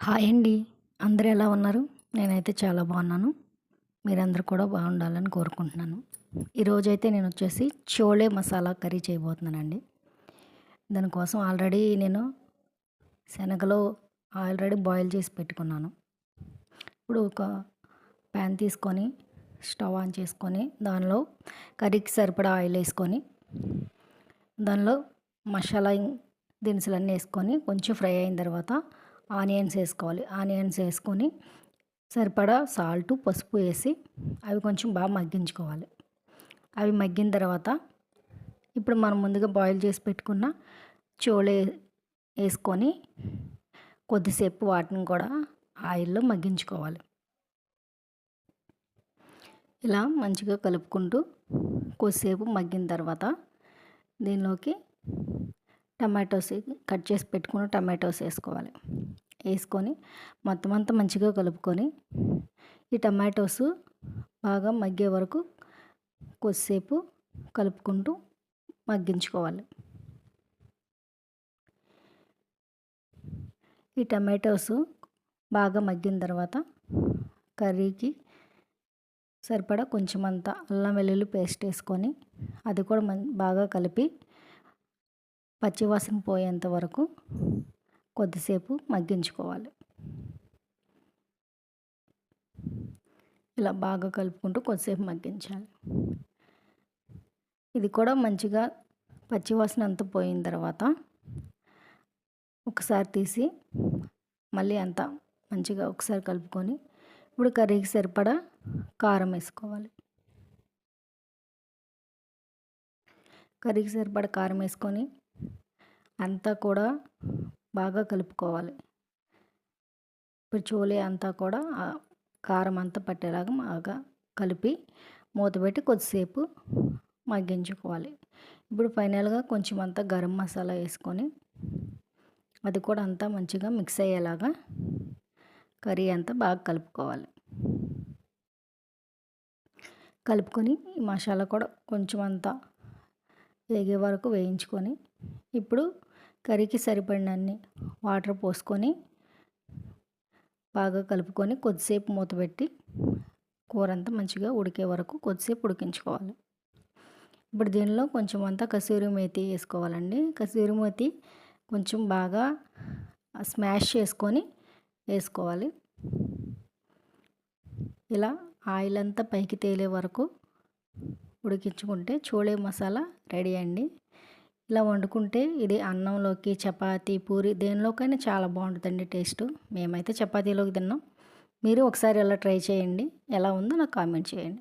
Hi అండి. అందరూ ఎలా ఉన్నారు? నేనైతే చాలా బాగున్నాను. మీరందరూ కూడా బాగుండాలని కోరుకుంటున్నాను. ఈరోజైతే నేను వచ్చేసి చోలే మసాలా కర్రీ చేయబోతున్నానండి. దానికోసం ఆల్రెడీ నేను శనగలో ఆల్రెడీ బాయిల్ చేసి పెట్టుకున్నాను. ఇప్పుడు ఒక ప్యాన్ తీసుకొని స్టవ్ ఆన్ చేసుకొని దానిలో కర్రీకి సరిపడా ఆయిల్ వేసుకొని దానిలో మసాలా దినుసులన్నీ వేసుకొని కొంచెం ఫ్రై అయిన తర్వాత ఆనియన్స్ వేసుకోవాలి. ఆనియన్స్ వేసుకొని సరిపడా సాల్ట్ పసుపు వేసి అవి కొంచెం బాగా మగ్గించుకోవాలి. అవి మగ్గిన తర్వాత ఇప్పుడు మనం ముందుగా బాయిల్ చేసి పెట్టుకున్న చోళే వేసుకొని కొద్దిసేపు వాటిని కూడా ఆయిల్లో మగ్గించుకోవాలి. ఇలా మంచిగా కలుపుకుంటూ కొద్దిసేపు మగ్గిన తర్వాత దీనిలోకి టమాటోస్ కట్ చేసి పెట్టుకున్న టమాటోస్ వేసుకోవాలి. వేసుకొని మొత్తం అంతా మంచిగా కలుపుకొని ఈ టమాటోస్ బాగా మగ్గే వరకు కొద్దిసేపు కలుపుకుంటూ మగ్గించుకోవాలి. ఈ టమాటోస్ బాగా మగ్గిన తర్వాత కర్రీకి సరిపడా కొంచెం అంత అల్లం వెల్లుల్లి పేస్ట్ వేసుకొని అది కూడా బాగా కలిపి పచ్చివాసన పోయేంత వరకు కొద్దిసేపు మగ్గించుకోవాలి. ఇలా బాగా కలుపుకుంటూ కొద్దిసేపు మగ్గించాలి. ఇది కూడా మంచిగా పచ్చివాసన అంతా పోయిన తర్వాత ఒకసారి తీసి మళ్ళీ అంతా మంచిగా ఒకసారి కలుపుకొని ఇప్పుడు కర్రీకి సరిపడా కారం వేసుకోవాలి. కర్రీకి సరిపడా కారం వేసుకొని అంతా కూడా బాగా కలుపుకోవాలి. ఇప్పుడు చోలే అంతా కూడా కారం అంతా పట్టేలాగా బాగా కలిపి మూత పెట్టి కొద్దిసేపు మగ్గించుకోవాలి. ఇప్పుడు ఫైనల్గా కొంచెం అంతా గరం మసాలా వేసుకొని అది కూడా అంతా మంచిగా మిక్స్ అయ్యేలాగా కర్రీ అంతా బాగా కలుపుకోవాలి. కలుపుకొని మసాలా కూడా కొంచెం అంతా వేగే వరకు వేయించుకొని ఇప్పుడు కర్రీకి సరిపడినన్ని వాటర్ పోసుకొని బాగా కలుపుకొని కొద్దిసేపు మూత పెట్టి కూర అంతా మంచిగా ఉడికే వరకు కొద్దిసేపు ఉడికించుకోవాలి. ఇప్పుడు దీనిలో కొంచెం అంతా కసూరి మేతి వేసుకోవాలండి. కసూరి మేతి కొంచెం బాగా స్మాష్ చేసుకొని వేసుకోవాలి. ఇలా ఆయిల్ అంతా పైకి తేలే వరకు ఉడికించుకుంటే చోళే మసాలా రెడీ అండి. ఇలా వండుకుంటే ఇది అన్నంలోకి చపాతీ పూరి దేనిలోకైనా చాలా బాగుంటుందండి టేస్ట్. మేమైతే చపాతీలోకి తిన్నాం. మీరు ఒకసారి ఇలా ట్రై చేయండి. ఎలా ఉందో నాకు కామెంట్ చేయండి.